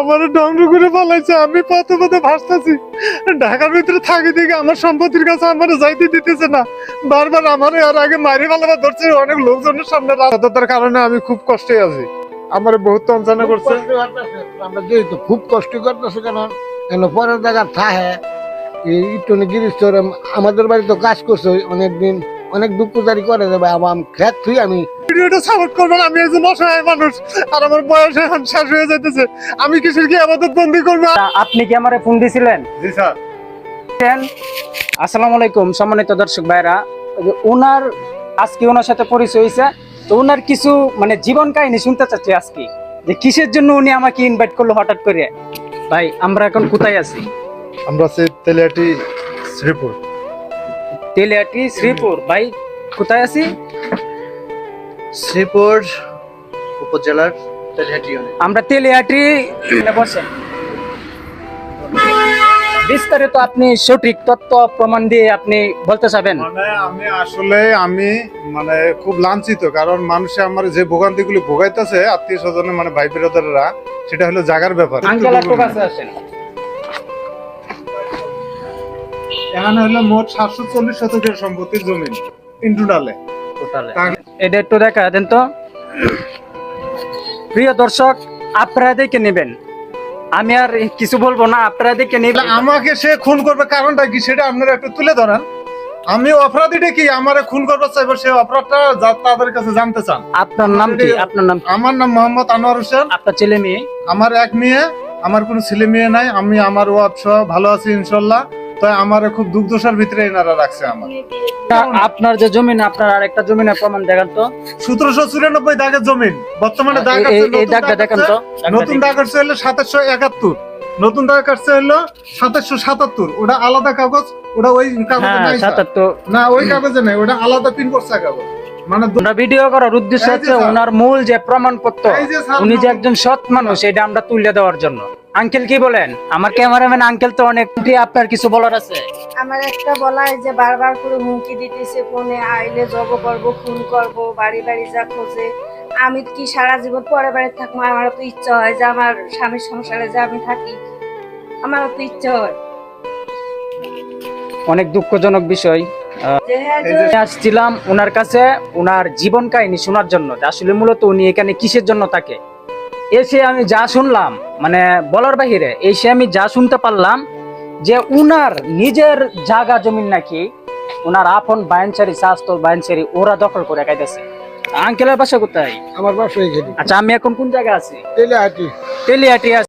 আমার ধ্বংস করে ফেলাইছে আমি পথে পথে ভাসতেছি। ঢাকার ভিতরে থাকি দেখে আমার সম্পত্তির কাছে আমার যাইতে দিতেছে না। বারবার আমার আর আগে মারি ফেলাবার ধরছে অনেক লোকজনের সামনে রাতার কারণে আমি খুব কষ্টে আছি। আমার বহুত তঞ্চনা করছে। আমরা যেহেতু খুব কষ্ট করতেছে কেন? কেন পরের জায়গা থাহে এই ইটনে গিরিশ আমাদের বাড়িতে কাজ করছে অনেকদিন অনেক দুঃখদারি করে দেবে আবার খেত থুই আমি ভিডিওটা সাপোর্ট করবেন আমি একজন অসহায় মানুষ আর আমার বয়স এখন শেষ হয়ে যাইতেছে। আমি কিসের কি আবাদত বন্দি করব? আপনি কি আমারে ফোন দিছিলেন? জি স্যার। আসসালামু আলাইকুম সম্মানিত দর্শক ভাইরা যে ওনার আজকে ওনার সাথে পরিচয় হয়েছে তো ওনার কিছু মানে জীবন কাহিনী শুনতে চাচ্ছি আজকে। যে কিসের জন্য উনি আমাকে ইনভাইট করল হঠাৎ করে? ভাই আমরা এখন কোথায় আছি? আমরা আছি তেলিয়াটি শ্রীপুর। তেলিয়াটি শ্রীপুর। ভাই কোথায় আছি? শ্রীপুর উপজেলার ইউনিয়ন আমরা তেলিয়াটি বসেন বিস্তারিত আপনি সঠিক তথ্য প্রমাণ দিয়ে আপনি বলতে চাবেন। মানে আমি আসলে আমি মানে খুব লাঞ্ছিত কারণ মানুষে আমার যে ভোগান্তিগুলি ভোগাইতেছে আত্মীয় স্বজনে মানে ভাই বিরোধীরা সেটা হলো জাগার ব্যাপার। আঙ্কেল একটু কাছে আসেন। এখানে হলো মোট সাতশো চল্লিশ শতকের সম্পত্তির জমি ইন্টুডালে এটা একটু দেখা দেন তো। প্রিয় দর্শক আপনারা দেখে নেবেন। আমি আর কিছু বলব না আপনারা দেখে নেবেন। আমাকে সে খুন করবে কারণটা কি সেটা আপনারা একটু তুলে ধরেন। আমি অপরাধীটা কি আমারে খুন করতে চাইব সে অপরাধটা তাদের কাছে জানতে চান। আপনার নাম কি? আপনার নাম আমার নাম মোহাম্মদ আনোয়ার হোসেন। আপনার ছেলে মেয়ে? আমার এক মেয়ে আমার কোনো ছেলে মেয়ে নাই আমি আমার ওয়াপ সহ ভালো আছি ইনশাল্লাহ। তাই আমার খুব দুর্দশার ভিতরে এনারা রাখছে আমার। আপনার যে জমিন আপনার আর একটা জমিনের প্রমাণ দেখান তো। সতেরোশো চুরানব্বই দাগের জমিন। বর্তমানে দাগ এই- দাগটা দেখান তো। নতুন দাগ আসছে হলো সাতাশশো একাত্তর। নতুন দাগ আসছে হলো সাতাশশো সাতাত্তর। ওটা আলাদা কাগজ ওটা ওই কাগজে হ্যাঁ নাই। সাতাত্তর। না ওই কাগজে নাই ওটা আলাদা পিন করছে কাগজ। মানে ভিডিও করার উদ্দেশ্য হচ্ছে ওনার মূল যে প্রমাণপত্র উনি যে একজন সৎ মানুষ এটা আমরা তুলে দেওয়ার জন্য। আঙ্কেল কি বলেন? আমার ক্যামেরাম্যান আঙ্কেল তো অনেক। আপনার কিছু বলার আছে? আমার একটা বলা যে বারবার করে হুমকি দিতেছে ফোনে আইলে জব করব খুন করব বাড়ি বাড়ি যা খোঁজে। আমি কি সারা জীবন পরে বাড়ি থাকব? আমারও তো ইচ্ছা হয় যে আমার স্বামীর সংসারে যে আমি থাকি। আমারও তো ইচ্ছা হয়। অনেক দুঃখজনক বিষয়। হ্যাঁ আসছিলাম ওনার কাছে ওনার জীবন কাহিনী শোনার জন্য। আসলে মূলত উনি এখানে কিসের জন্য থাকে? এসে আমি যা শুনলাম মানে বলার বাহিরে এসে আমি যা শুনতে পারলাম যে উনার নিজের জায়গা জমিন নাকি ওনার আপন বায়নচারি শাস্ত বায়নচারি ওরা দখল করে খাইতেছে। আঙ্কেলের বাসা কোথায়? আমার বাসা আচ্ছা আমি এখন কোন জায়গায় আছি? তেলিয়াটি হাঁটি তেলিয়াটি আছি।